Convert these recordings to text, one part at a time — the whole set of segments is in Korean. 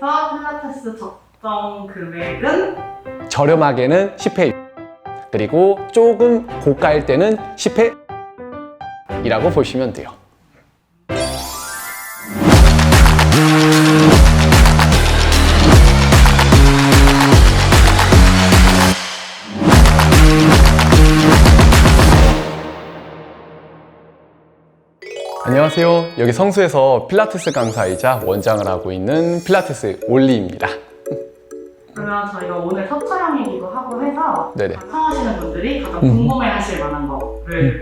그래서 필라테스 적정 금액은 저렴하게는 10회 그리고 조금 고가일 때는 10회 이라고 보시면 돼요. 안녕하세요. 여기 성수에서 필라테스 강사이자 원장을 하고 있는 필라테스 올리입니다. 그러면 저희가 오늘 첫 촬영이기도 하고 해서 네네. 방청하시는 분들이 가장 음. 궁금해하실 만한 거를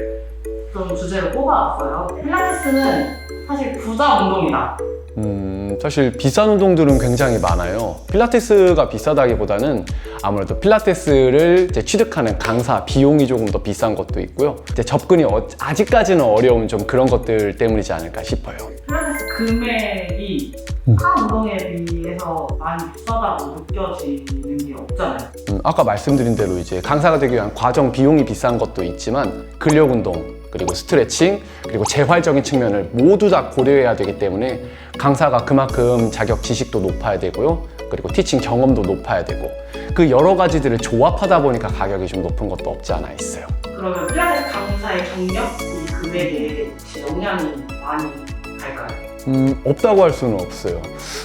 좀 주제로 뽑아왔어요. 필라테스는 사실 부자 운동이다. 음, 사실 비싼 운동들은 굉장히 많아요. 필라테스가 비싸다기보다는 아무래도 필라테스를 취득하는 강사 비용이 조금 더 비싼 것도 있고요. 이제 접근이 어- 아직까지는 어려운 좀 그런 것들 때문이지 않을까 싶어요. 필라테스 금액이 음. 타 운동에 비해서 많이 비싸다고 느껴지는 게 없잖아요. 음, 아까 말씀드린 대로 이제 강사가 되기 위한 과정 비용이 비싼 것도 있지만 근력 운동 그리고 스트레칭 그리고 재활적인 측면을 모두 다 고려해야 되기 때문에 강사가 그만큼 자격 지식도 높아야 되고요. 그리고 티칭 경험도 높아야 되고 그 여러 가지들을 조합하다 보니까 가격이 좀 높은 것도 없지 않아 있어요. 그러면 필라테스 강사의 경력, 이 금액에 영향이 많이 갈까요? 음, 없다고 할 수는 없어요.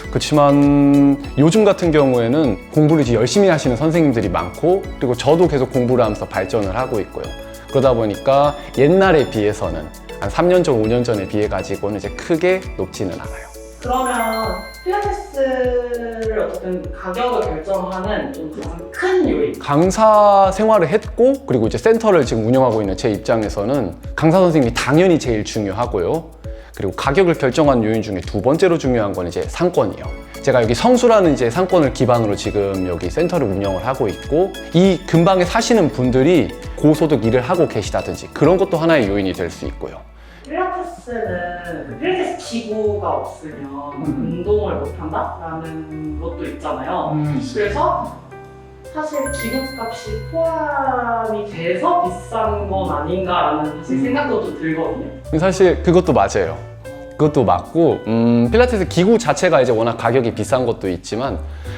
그렇지만 요즘 같은 경우에는 공부를 이제 열심히 하시는 선생님들이 많고 그리고 저도 계속 공부를 하면서 발전을 하고 있고요. 그러다 보니까 옛날에 비해서는 한 3년 전, 5년 전에 비해 가지고는 이제 크게 높지는 않아요. 그러면 필라테스를 어쨌든 가격을 결정하는 좀 가장 큰 요인 강사 생활을 했고 그리고 이제 센터를 지금 운영하고 있는 제 입장에서는 강사 선생님이 당연히 제일 중요하고요. 그리고 가격을 결정한 요인 중에 두 번째로 중요한 건 이제 상권이요. 제가 여기 성수라는 이제 상권을 기반으로 지금 여기 센터를 운영을 하고 있고 이 근방에 사시는 분들이 고소득 일을 하고 계시다든지 그런 것도 하나의 요인이 될 수 있고요. 필라테스는 그 필라테스 기구가 없으면 운동을 못한다라는 것도 있잖아요. 그래서 사실 기구값이 포함이 돼서 비싼 건 아닌가라는 사실 음. 생각도 좀 들거든요. 사실 그것도 맞아요. 그것도 맞고 음, 필라테스 기구 자체가 이제 워낙 가격이 비싼 것도 있지만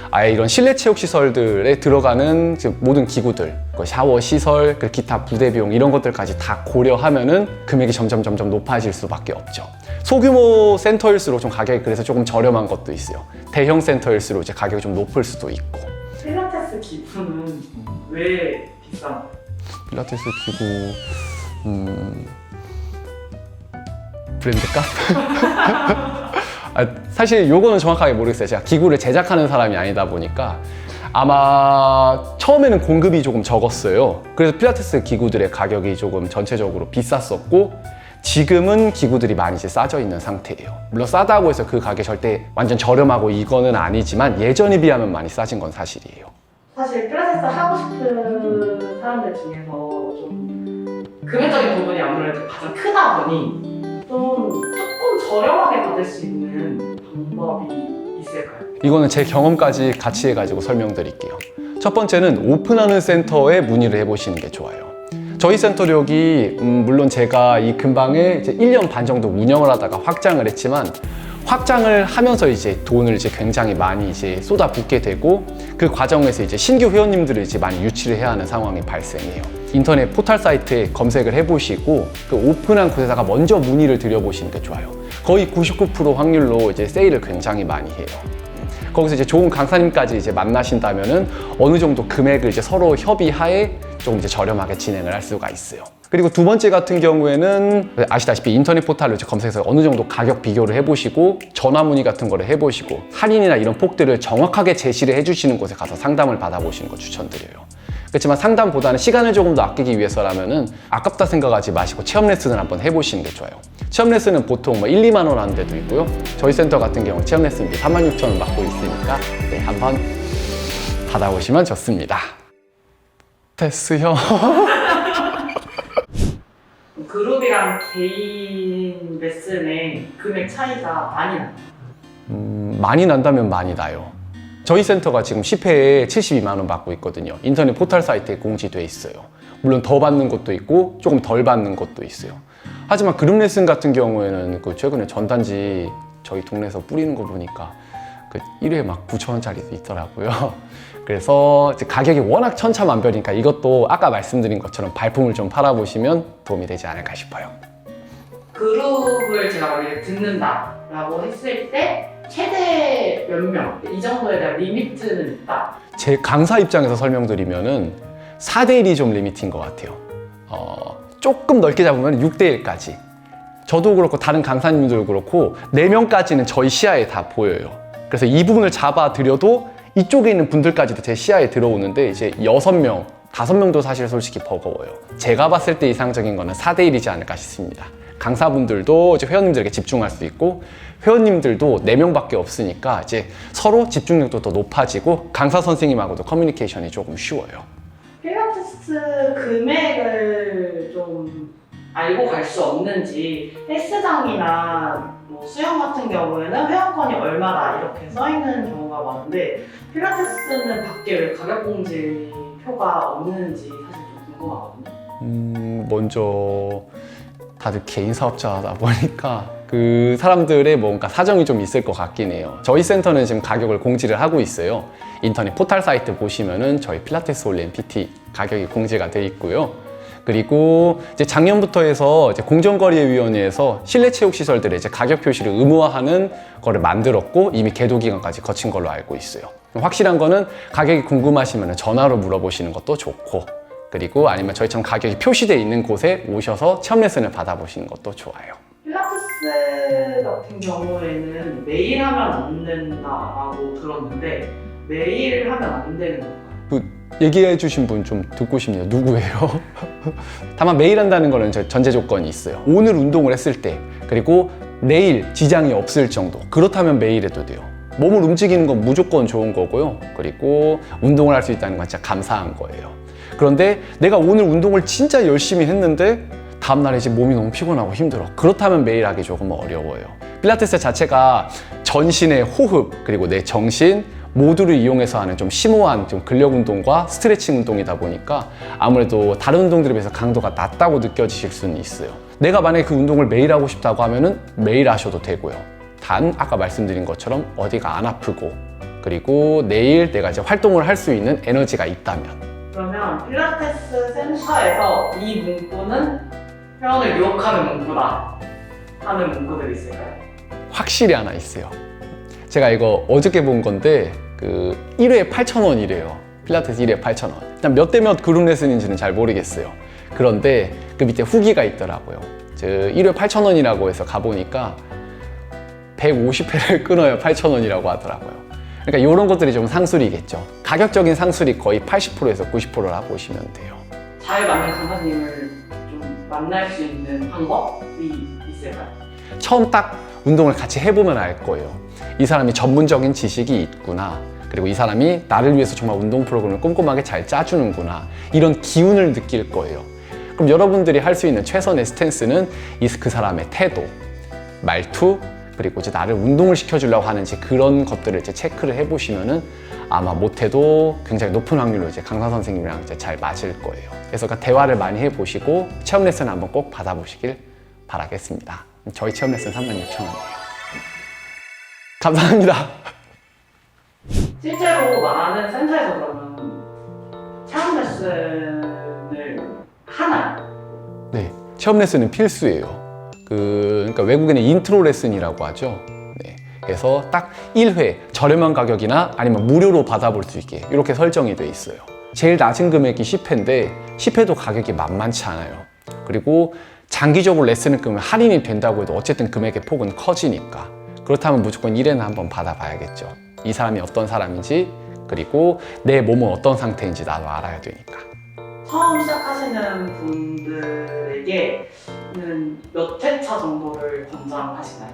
아예 이런 실내 체육 시설들에 들어가는 모든 기구들, 그 샤워 시설, 그 기타 부대 비용 이런 것들까지 다 고려하면은 금액이 점점 점점 높아질 수밖에 없죠. 소규모 센터일수록 좀 가격이 그래서 조금 저렴한 것도 있어요. 대형 센터일수록 이제 가격이 좀 높을 수도 있고. 필라테스 기구는 왜 비싼? 필라테스 기구 음 브랜드값? 아, 사실 요거는 정확하게 모르겠어요. 제가 기구를 제작하는 사람이 아니다 보니까 아마 처음에는 공급이 조금 적었어요. 그래서 필라테스 기구들의 가격이 조금 전체적으로 비쌌었고 지금은 기구들이 많이 이제 싸져 있는 상태예요. 물론 싸다고 해서 그 가격 절대 완전 저렴하고 이거는 아니지만 예전에 비하면 많이 싸진 건 사실이에요. 사실 필라테스 하고 싶은 사람들 중에서 좀 금액적인 부분이 아무래도 가장 크다 보니 좀 조금 저렴하게 받을 수 있는 방법이 있을까요? 이거는 제 경험까지 같이 해가지고 설명드릴게요. 첫 번째는 오픈하는 센터에 문의를 해보시는 게 좋아요. 저희 센터력이 음, 물론 제가 이 근방에 이제 1년 반 정도 운영을 하다가 확장을 했지만 확장을 하면서 이제 돈을 이제 굉장히 많이 이제 쏟아붓게 되고 그 과정에서 이제 신규 회원님들을 이제 많이 유치를 해야 하는 상황이 발생해요. 인터넷 포털 사이트에 검색을 해보시고 그 오픈한 곳에다가 먼저 문의를 드려보시는 게 좋아요. 거의 99% 확률로 이제 세일을 굉장히 많이 해요. 거기서 이제 좋은 강사님까지 이제 만나신다면은 어느 정도 금액을 이제 서로 협의하에 조금 이제 저렴하게 진행을 할 수가 있어요. 그리고 두 번째 같은 경우에는 아시다시피 인터넷 이제 검색해서 어느 정도 가격 비교를 해보시고 전화 문의 같은 거를 해보시고 할인이나 이런 폭들을 정확하게 제시를 해주시는 곳에 가서 상담을 받아보시는 거 추천드려요. 그렇지만 상담보다는 시간을 조금 더 아끼기 위해서라면은 아깝다 생각하지 마시고 체험 레슨을 한번 해보시는 게 좋아요. 체험 레슨은 보통 뭐 1, 2만 원 하는 데도 있고요. 저희 센터 같은 경우 체험 레슨비 3만 6천 원 받고 있으니까 네, 한번 받아보시면 좋습니다. 테스형. 그룹이랑 개인 레슨의 금액 차이가 많이 나요. 음, 많이 난다면 많이 나요. 저희 센터가 지금 10회에 72만 원 받고 있거든요. 인터넷 포털 사이트에 공지돼 있어요. 물론 더 받는 것도 있고 조금 덜 받는 것도 있어요. 하지만 그룹 레슨 같은 경우에는 그 최근에 전단지 저희 동네에서 뿌리는 거 보니까 그 1회에 막 9,000원짜리도 있더라고요. 그래서 가격이 워낙 천차만별이니까 이것도 아까 말씀드린 것처럼 발품을 좀 팔아보시면 도움이 되지 않을까 싶어요. 그룹을 제가 만약에 듣는다라고 했을 때 최대 몇 명? 이 정도에 대한 리미트는 있다. 제 강사 입장에서 설명드리면은 4대 1이 좀 리미트인 것 같아요. 어, 조금 넓게 잡으면 6대 1까지. 저도 그렇고 다른 강사님들도 그렇고 4명까지는 저희 시야에 다 보여요. 그래서 이 부분을 잡아드려도 이쪽에 있는 분들까지도 제 시야에 들어오는데 이제 6명, 5명도 사실 솔직히 버거워요. 제가 봤을 때 이상적인 거는 4대1이지 않을까 싶습니다. 강사분들도 이제 회원님들에게 집중할 수 있고 회원님들도 4명밖에 없으니까 이제 서로 집중력도 더 높아지고 강사 선생님하고도 커뮤니케이션이 조금 쉬워요. 필라테스 금액을 좀 알고 갈 수 없는지 헬스장이나 뭐 수영 같은 경우에는 회원권이 얼마다 이렇게 써 있는 경우가 많은데 필라테스는 밖에 왜 가격 공지 표가 없는지 사실 좀 궁금하거든요. 음, 먼저 다들 개인 사업자다 보니까 그 사람들의 뭔가 사정이 좀 있을 것 같긴 해요. 저희 센터는 지금 가격을 공지를 하고 있어요. 인터넷 포털 사이트 보시면은 저희 필라테스 올린 PT 가격이 공지가 돼 있고요. 그리고 이제 작년부터 해서 이제 공정거래위원회에서 실내 체육 시설들의 이제 가격 표시를 의무화하는 거를 만들었고 이미 계도 기간까지 거친 걸로 알고 있어요. 확실한 거는 가격이 궁금하시면 전화로 물어보시는 것도 좋고 그리고 아니면 저희처럼 가격이 표시되어 있는 곳에 오셔서 체험 레슨을 받아보시는 것도 좋아요. 필라테스 같은 경우에는 매일 하면 안 된다라고 들었는데 매일 하면 안 되는 건가요? 얘기해 주신 분 좀 듣고 싶네요. 누구예요? 다만 매일 한다는 거는 저 전제 조건이 있어요. 오늘 운동을 했을 때 그리고 내일 지장이 없을 정도. 그렇다면 매일 해도 돼요. 몸을 움직이는 건 무조건 좋은 거고요. 그리고 운동을 할 수 있다는 건 진짜 감사한 거예요. 그런데 내가 오늘 운동을 진짜 열심히 했는데 다음날에 이제 몸이 너무 피곤하고 힘들어. 그렇다면 매일 하기 조금 어려워요. 필라테스 자체가 전신의 호흡, 그리고 내 정신, 모두를 이용해서 하는 좀 심오한 좀 근력 운동과 스트레칭 운동이다 보니까 아무래도 다른 운동들에 비해서 강도가 낮다고 느껴지실 수는 있어요. 내가 만약에 그 운동을 매일 하고 싶다고 하면은 매일 하셔도 되고요. 단 아까 말씀드린 것처럼 어디가 안 아프고 그리고 내일 내가 이제 활동을 할 수 있는 에너지가 있다면 그러면 필라테스 센터에서 이 문구는 회원을 유혹하는 문구다 하는 문구들이 있을까요? 확실히 하나 있어요. 제가 이거 어저께 본 건데 그 1회에 8,000원이래요. 필라테스 1회에 8,000원. 일단 몇 대 몇 그룹 레슨인지는 잘 모르겠어요. 그런데 그 밑에 후기가 있더라고요. 저 1회 8,000원이라고 해서 가보니까 150회를 끊어야 8,000원이라고 하더라고요. 그러니까 이런 것들이 좀 상술이겠죠. 가격적인 상술이 거의 80%에서 90%라 보시면 돼요. 잘 맞는 강사님을 좀 만날 수 있는 방법이 있을까요? 처음 딱 운동을 같이 해보면 알 거예요. 이 사람이 전문적인 지식이 있구나. 그리고 이 사람이 나를 위해서 정말 운동 프로그램을 꼼꼼하게 잘 짜주는구나. 이런 기운을 느낄 거예요. 그럼 여러분들이 할 수 있는 최선의 스탠스는 이그 사람의 태도, 말투, 그리고 이제 나를 운동을 시켜주려고 하는지 그런 것들을 이제 체크를 해보시면은 아마 못해도 굉장히 높은 확률로 이제 강사 선생님이랑 이제 잘 맞을 거예요. 그래서 그 대화를 많이 해보시고 체험 레슨 한번 꼭 받아보시길 바라겠습니다. 저희 체험 레슨 36,000원이에요. 감사합니다. 실제로 많은 센터에서 그러면 체험 레슨을 하나요? 네, 체험 레슨은 필수예요. 그, 그러니까 외국에는 인트로 레슨이라고 하죠. 네, 그래서 딱 1회 저렴한 가격이나 아니면 무료로 받아볼 수 있게 이렇게 설정이 돼 있어요. 제일 낮은 금액이 10회인데 10회도 가격이 만만치 않아요. 그리고 장기적으로 레슨을 끊으면 할인이 된다고 해도 어쨌든 금액의 폭은 커지니까 그렇다면 무조건 1회는 한번 받아봐야겠죠. 이 사람이 어떤 사람인지 그리고 내 몸은 어떤 상태인지 나도 알아야 되니까. 처음 시작하시는 분들에게는 몇 회차 정도를 권장하시나요?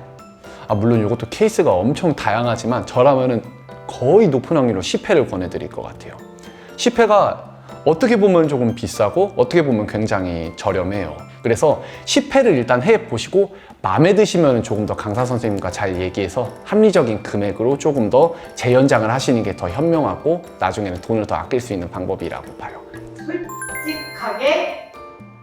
아, 물론 이것도 케이스가 엄청 다양하지만 저라면은 거의 높은 확률로 10회를 권해드릴 것 같아요. 10회가 어떻게 보면 조금 비싸고 어떻게 보면 굉장히 저렴해요. 그래서 10회를 일단 해 보시고 마음에 드시면 조금 더 강사 선생님과 잘 얘기해서 합리적인 금액으로 조금 더 재연장을 하시는 게 더 현명하고 나중에는 돈을 더 아낄 수 있는 방법이라고 봐요. 솔직하게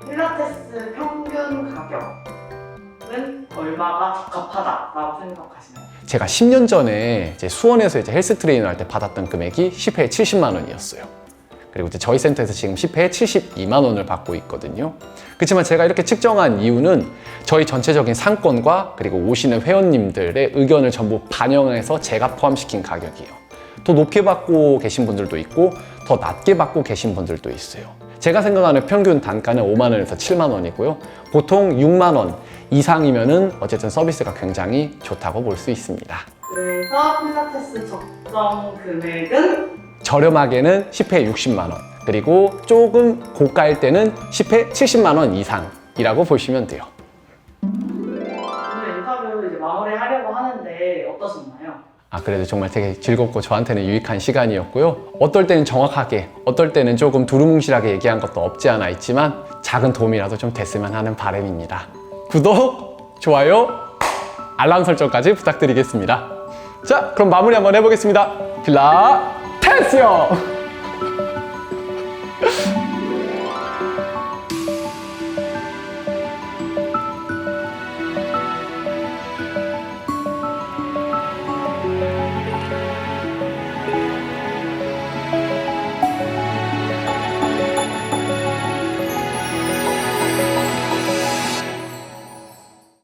필라테스 평균 가격은 얼마가 적합하다라고 생각하시나요? 제가 10년 전에 이제 수원에서 이제 헬스 트레이너 할 때 받았던 금액이 10회에 70만 원이었어요. 그리고 이제 저희 센터에서 지금 10회에 72만 원을 받고 있거든요. 그렇지만 제가 이렇게 측정한 이유는 저희 전체적인 상권과 그리고 오시는 회원님들의 의견을 전부 반영해서 제가 포함시킨 가격이에요. 더 높게 받고 계신 분들도 있고 더 낮게 받고 계신 분들도 있어요. 제가 생각하는 평균 단가는 5만 원에서 7만 원이고요. 보통 6만 원 이상이면은 어쨌든 서비스가 굉장히 좋다고 볼 수 있습니다. 그래서 필라테스 적정 금액은 저렴하게는 10회 60만 원, 그리고 조금 고가일 때는 10회 70만 원 이상이라고 보시면 돼요. 오늘 인터뷰 이제 마무리하려고 하는데 어떠셨나요? 아, 그래도 정말 되게 즐겁고 저한테는 유익한 시간이었고요. 어떨 때는 정확하게, 어떨 때는 조금 두루뭉실하게 얘기한 것도 없지 않아 있지만 작은 도움이라도 좀 됐으면 하는 바람입니다. 구독, 좋아요, 알람 설정까지 부탁드리겠습니다. 자, 그럼 마무리 한번 해보겠습니다. 필라 테스요!